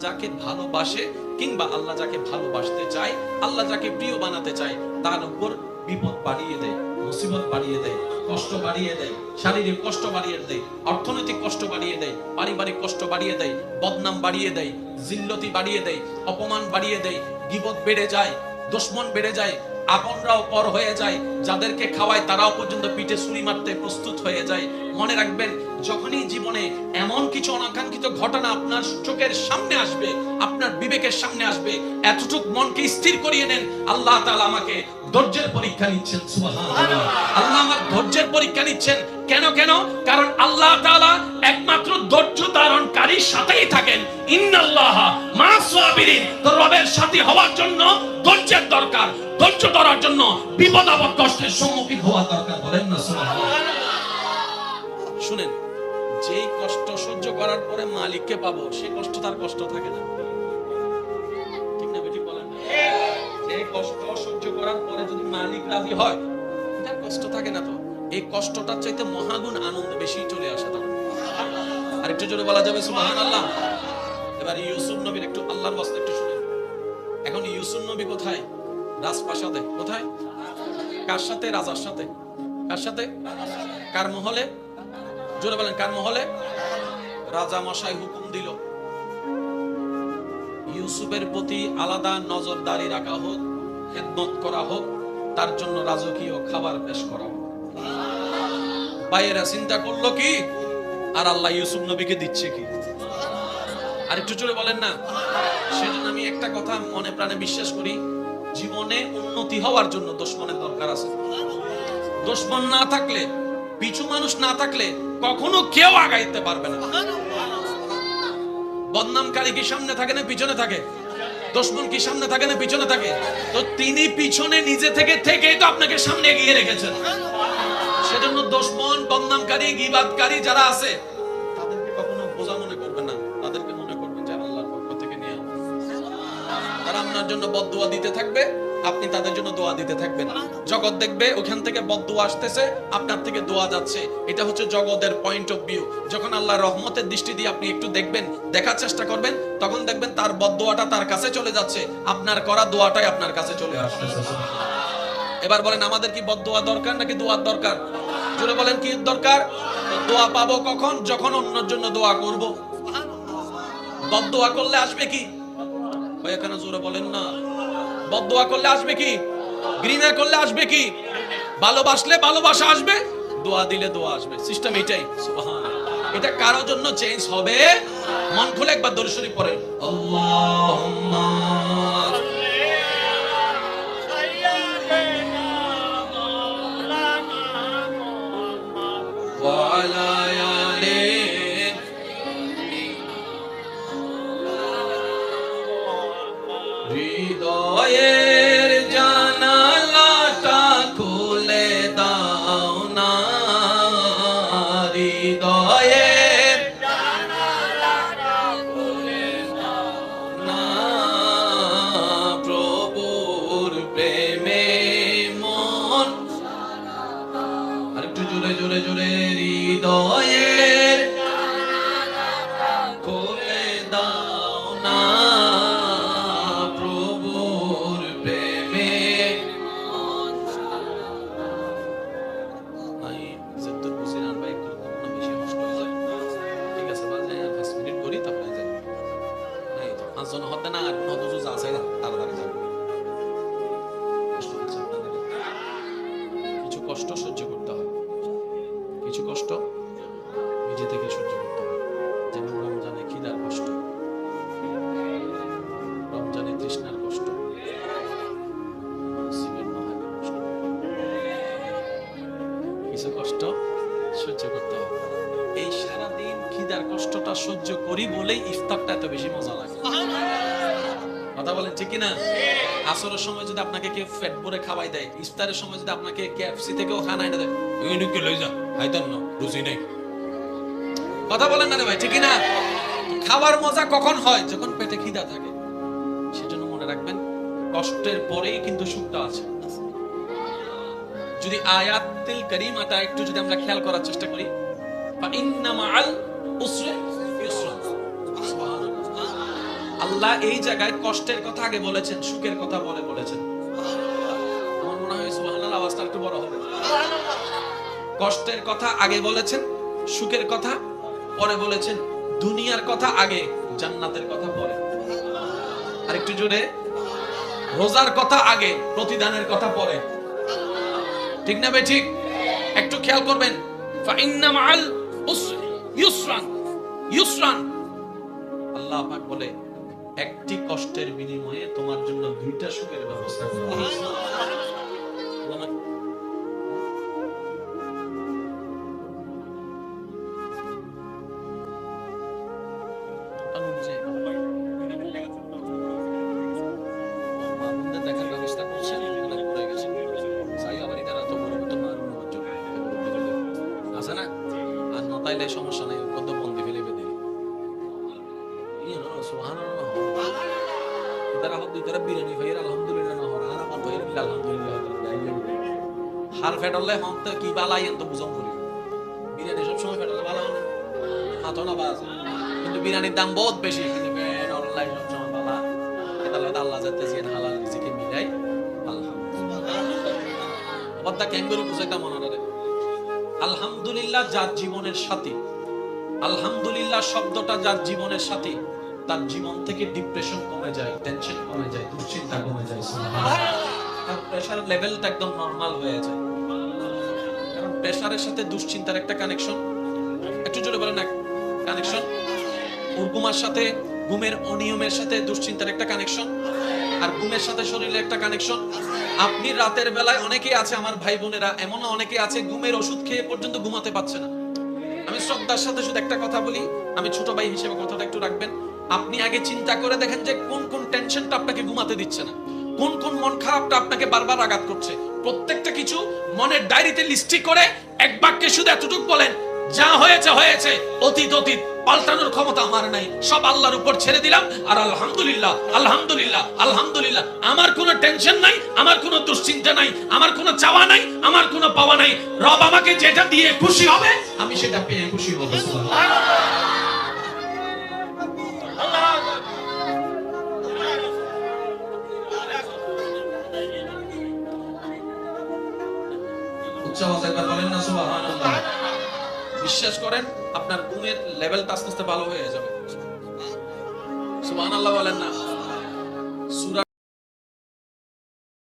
যাকে ভালোবাসে কিংবা আল্লাহ যাকে ভালোবাসতে চায়, আল্লাহ যাকে প্রিয় বানাতে চায়, তার উপর বিপদ বাড়িয়ে দেয়, মুসিবত বাড়িয়ে দেয়, কষ্ট বাড়িয়ে দেয়, শারীরিক কষ্ট বাড়িয়ে দেয়, অর্থনৈতিক কষ্ট বাড়িয়ে দেয়, পারিবারিক কষ্ট বাড়িয়ে দেয়, বদনাম বাড়িয়ে দেয়, জিল্লতি বাড়িয়ে দেয়, অপমান বাড়িয়ে দেয় বিপদ বেড়ে যায়, দুশ্মন বেড়ে যায় আপনরাও পর হয়ে যায়, যাদেরকে খাওয়ায় তারাও পর্যন্ত পিঠে ছুরি মারতে প্রস্তুত হয়ে যায়। মনে রাখবেন, যখনই জীবনে এমন কিছু অনাকাঙ্ক্ষিত ঘটনা আপনার চোখের সামনে আসবে, আপনার বিবেকের সামনে আসবে, এতটুক মনকে স্থির করিয়ে নেন, আল্লাহ তাআলা আমাকে ধৈর্যের পরীক্ষা নিচ্ছেন, সুবহানাল্লাহ। আল্লাহ আমার ধৈর্যের পরীক্ষা নিচ্ছেন কেন কেন? কারণ আল্লাহ তাআলা একমাত্র ধৈর্য ধারণকারীর সাথেই থাকেন। ইন্নাল্লাহ মা সাবিরিন। তো রবের সাথী হওয়ার জন্য ধৈর্যের দরকার। ধৈর্য ধরার জন্য বিপদ আপদ কষ্টের সম্মুখীন হওয়া দরকার বলেন না সুবহানাল্লাহ। শুনেন যেই কষ্ট সহ্য করার পরে মালিককে পাবো সে কষ্ট তার কষ্ট থাকে না। ঠিক না বেটি বলেন? যে কষ্ট সহ্য করার পরে যদি মালিক রাজি হয় এটার কষ্ট থাকে না তো? এই কষ্টটার চাইতে মহাগুণ আনন্দ বেশি চলে আসে তখন। আর একটু জোরে বলা যাবে সুবহান আল্লাহ এবার ইউসুফ নবীর একটু আল্লাহর বাস্তে একটু শুনেন। এখন ইউসুফ নবী কোথায়? রাজপ্রাসাদে। কোথায়? কার সাথে? রাজার সাথে। কার সাথে? কার মহলে? জোরে বলেন, কার মহলে? রাজা মশাই হুকুম দিল। ইউসুফের প্রতি আলাদা নজরদারি রাখা হোক, খেদমত করা হোক, তার জন্য রাজকীয় খাবার পেশ করা হোক। ভাইয়েরা, চিন্তা করল কি? আর আল্লাহ ইউসুফ নবীকে দিচ্ছে কি? আর একটু জোরে বলেন না। সেজন্য আমি একটা কথা মনে প্রাণে বিশ্বাস করি, জীবনে উন্নতি হওয়ার জন্য দুশ্মনের দরকার আছে। দুশ্মন না থাকলে, পিছু মানুষ না থাকলে কখনো কেউ আগাইতে পারবে না। বদনামকারী কি সামনে থাকে না পিছনে থাকে? দুশ্মন কি সামনে থাকে না পিছনে থাকে? তো তিনি পিছনে নিজে থেকে থেকেই তো আপনাকে সামনে এগিয়ে রেখেছেন। সেজন্য দুশ্মন, বদনামকারী, গিবাদকারী যারা আছে, তাদেরকে কখনো বোঝা মনে করবেন না। তাদেরকে মনে করবেন যে আল্লাহর পক্ষ থেকে নিয়ে তারা আপনার জন্য বদদুয়া দিতে থাকবে, আপনি তাদের জন্য দোয়া দিতে থাকবেন। জগৎ দেখবে, ওখান থেকে বদদুয়া আসতেছে, আপনার থেকে দোয়া যাচ্ছে। এটা হচ্ছে জগতের পয়েন্ট অফ ভিউ যখন আল্লাহ রহমতের দৃষ্টি দিয়ে আপনি একটু দেখবেন, দেখার চেষ্টা করবেন, তখন দেখবেন তার বদদুয়াটা তার কাছে চলে যাচ্ছে। আপনার করা দোয়াটাই আপনার কাছে চলে আসতেছে। এবার বলেন, আমাদের কি বদদোয়া দরকার নাকি দোয়ার দরকার? জোরে বলেন কি দরকার? দোয়া পাবো কখন? যখন অন্যের জন্য দোয়া করব। বদদোয়া করলে আসবে কি? ভাই, এখানে জোরে বলেন না। বদদোয়া করলে আসবে কি? ঘৃণা করলে আসবে কি? ভালোবাসলে ভালোবাসা আসবে, দোয়া দিলে দোয়া আসবে। সিস্টেম এটাই। এটা কারোর জন্য চেঞ্জ হবে? মন খুলে একবার দরুদ শরীফ পড়ে। হৃদয়ের প্রভুর প্রেমে মন। জোরে জোরে জোরে পাঁচজন হতে না আর হত যা না তাড়াতাড়ি যাবে কিছু কষ্ট সহ্য করতে হয়। কিছু কষ্ট নিজে থেকে সহ্য করতে হয়। যেমন রমজানে খিদার কষ্ট, রমজানে তৃষ্ণার কষ্ট কিছু কষ্ট সহ্য করতে হবে এই সারা দিন খিদার কষ্টটা সহ্য করি বলেই ইফতারটা এত বেশি মজা লাগে। কথা বলেন ঠিক না আসরের সময় যদি আপনাকে কেউ ফ্যাট ভরে খাওয়াই দেয়, ইফতারের সময় যদি আপনাকে কেএফসি থেকেও খানা এনে দেয় ইউনিকে লই যা খাইতেন না রুচি নেই। কথা বলেন না রে ভাই, ঠিক না খাবার মজা কখন হয়? যখন পেটে খিদা থাকে। সেজন্য মনে রাখবেন, কষ্টের পরেই কিন্তু সুখটা আছে। যদি আয়াতুল কারীমাটা একটু যদি আমরা খেয়াল করার চেষ্টা করি আল্লাহ এই জায়গায় কষ্টের কথা আগে বলেছেন, সুখের কথা বলে বলেছেন। একটু কষ্টের কথা আগে বলেছেন, সুখের কথা পরে বলেছেন, দুনিয়ার কথা আগে, জান্নাতের কথা পরে। আরেকটু জোরে, রোজার কথা আগে, প্রতিদানের কথা পরে। ঠিক না বে ঠিক? একটু খেয়াল করবেন। ফাইন্না মাআল উসরি ইউসরান ইউসরান। আল্লাহ বলে একটি কষ্টের বিনিময়ে তোমার জন্য দুইটা সুখের ব্যবস্থা নতাইলে সমস্যা নাই, কত বন্দি ফেলে বেঁধে বিরিয়ানি ফাইর আলহামদুলিল্লাহ না হরা আর আমার ফাইর আলহামদুলিল্লাহ হার ফেটলে হন তো কি বালাই, এত বুঝম করি। বিরিয়ানি সব সময় ফেটলে ভালো হয় না। হাতো না বাজ। কিন্তু বিরিয়ানির দাম বহুত বেশি, কিন্তু অনলাইন সব সময় ভালো এটা হলো আল্লাহ যাতে জিয়ান হালাল রিজিকে মিলাই আলহামদুলিল্লাহ। অবদা ক্যাঙ্গুরু বুঝাইতা মনে রে আলহামদুলিল্লাহ যার জীবনের সাথী, আলহামদুলিল্লাহ শব্দটা যার জীবনের সাথী, তার জীবন থেকে ডিপ্রেশন কমে যায় টেনশন কমে যায়, দুশ্চিন্তা কমে যায় তার প্রেশার লেভেলটা একদম নরমাল হয়ে যায়। কারণ প্রেশারের সাথে দুশ্চিন্তার একটা কানেকশন একটু জোরে বলেন কানেকশন ঘুমার সাথে, ঘুমের অনিয়মের সাথে দুশ্চিন্তার একটা কানেকশন আর ঘুমের সাথে শরীরের একটা কানেকশন আপনি রাতের বেলায় অনেকেই আছে, আমার ভাই বোনেরা এমন অনেকে আছে, ঘুমের ওষুধ খেয়ে পর্যন্ত ঘুমাতে পারছে না। আমি শ্রদ্ধার সাথে শুধু একটা কথা বলি, আমি ছোট ভাই হিসেবে কথাটা একটু রাখবেন। আপনি আগে চিন্তা করে দেখেন যে কোন কোন টেনশনটা আপনাকে ঘুমাতে দিচ্ছে না, কোন কোন মন খারাপটা আপনাকে বারবার আঘাত করছে। প্রত্যেকটা কিছু মনের ডায়েরিতে লিস্টি করে এক বাক্যে শুধু এতটুকু বলেন যা হয়েছে হয়েছে। অতীত অতীত, পাল্টানোর ক্ষমতা আমার নাই। সব আল্লাহর উপর ছেড়ে দিলাম আর আলহামদুলিল্লাহ আলহামদুলিল্লাহ আলহামদুলিল্লাহ। আমার কোনো টেনশন নাই, আমার কোনো দুশ্চিন্তা নাই, আমার কোনো চাওয়া নাই, আমার কোনো পাওয়া নাই। রব আমাকে যেটা দিয়ে খুশি হবে, আমি সেটা পেয়ে খুশি হব উচ্চ আওয়াজে বলেন না, সুবহানাল্লাহ। বিশ্বাস করেন আপনার গুণের লেভেলটা আস্তে আস্তে ভালো হয়ে যাবে। সুবহানাল্লাহ বলেন না।